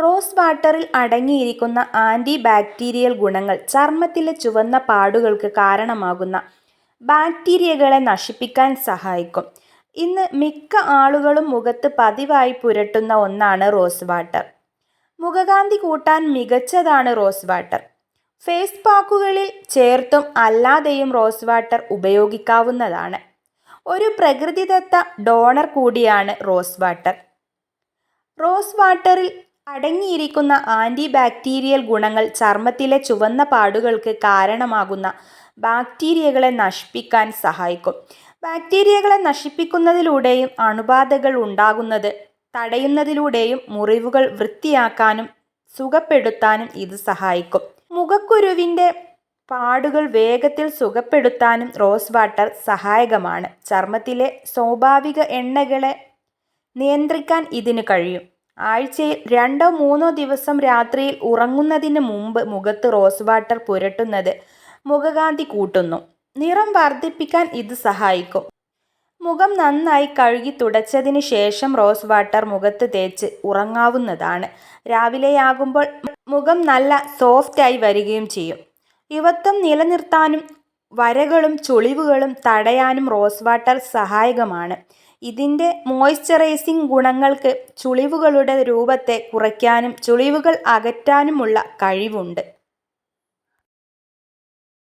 Rose വാട്ടറിൽ അടങ്ങിയിരിക്കുന്ന anti bacterial ഗുണങ്ങൾ ചർമ്മത്തിലെ ചുവന്ന പാടുകൾക്ക് കാരണമാകുന്ന ബാക്ടീരിയകളെ നശിപ്പിക്കാൻ സഹായിക്കും. ഇന്ന് മിക്ക ആളുകളും മുഖത്ത് പതിവായി പുരട്ടുന്ന ഒന്നാണ് റോസ് വാട്ടർ. മുഖകാന്തി കൂട്ടാൻ മികച്ചതാണ് റോസ് വാട്ടർ. ഫേസ് പാക്കുകളിൽ ചേർത്തും അല്ലാതെയും റോസ് വാട്ടർ ഉപയോഗിക്കാവുന്നതാണ്. ഒരു പ്രകൃതിദത്ത ഡോണർ കൂടിയാണ് റോസ് വാട്ടർ. റോസ് വാട്ടറിൽ അടങ്ങിയിരിക്കുന്ന ആന്റി ബാക്ടീരിയൽ ഗുണങ്ങൾ ചർമ്മത്തിലെ ചുവന്ന പാടുകൾക്ക് കാരണമാകുന്ന ബാക്ടീരിയകളെ നശിപ്പിക്കാൻ സഹായിക്കും. ബാക്ടീരിയകളെ നശിപ്പിക്കുന്നതിലൂടെയും അണുബാധകൾ ഉണ്ടാകുന്നത് തടയുന്നതിലൂടെയും മുറിവുകൾ വൃത്തിയാക്കാനും സുഖപ്പെടുത്താനും ഇത് സഹായിക്കും. മുഖക്കുരുവിന്റെ പാടുകൾ വേഗത്തിൽ സുഖപ്പെടുത്താനും റോസ് വാട്ടർ സഹായകമാണ്. ചർമ്മത്തിലെ സ്വാഭാവിക എണ്ണകളെ നിയന്ത്രിക്കാൻ ഇതിന് കഴിയും. ആഴ്ചയിൽ രണ്ടോ മൂന്നോ ദിവസം രാത്രിയിൽ ഉറങ്ങുന്നതിന് മുമ്പ് മുഖത്ത് റോസ് വാട്ടർ പുരട്ടുന്നത് മുഖകാന്തി കൂട്ടുന്നു. നിറം വർദ്ധിപ്പിക്കാൻ ഇത് സഹായിക്കും. മുഖം നന്നായി കഴുകി തുടച്ചതിന് ശേഷം റോസ് വാട്ടർ മുഖത്ത് തേച്ച് ഉറങ്ങാവുന്നതാണ്. രാവിലെയാകുമ്പോൾ മുഖം നല്ല സോഫ്റ്റായി വരികയും ചെയ്യും. യുവത്വം നിലനിർത്താനും വരകളും ചുളിവുകളും തടയാനും റോസ് വാട്ടർ സഹായകമാണ്. ഇതിന്റെ മോയ്സ്ചറൈസിംഗ് ഗുണങ്ങൾക്ക് ചുളിവുകളുടെ രൂപത്തെ കുറയ്ക്കാനും ചുളിവുകൾ അകറ്റാനുമുള്ള കഴിവുണ്ട്.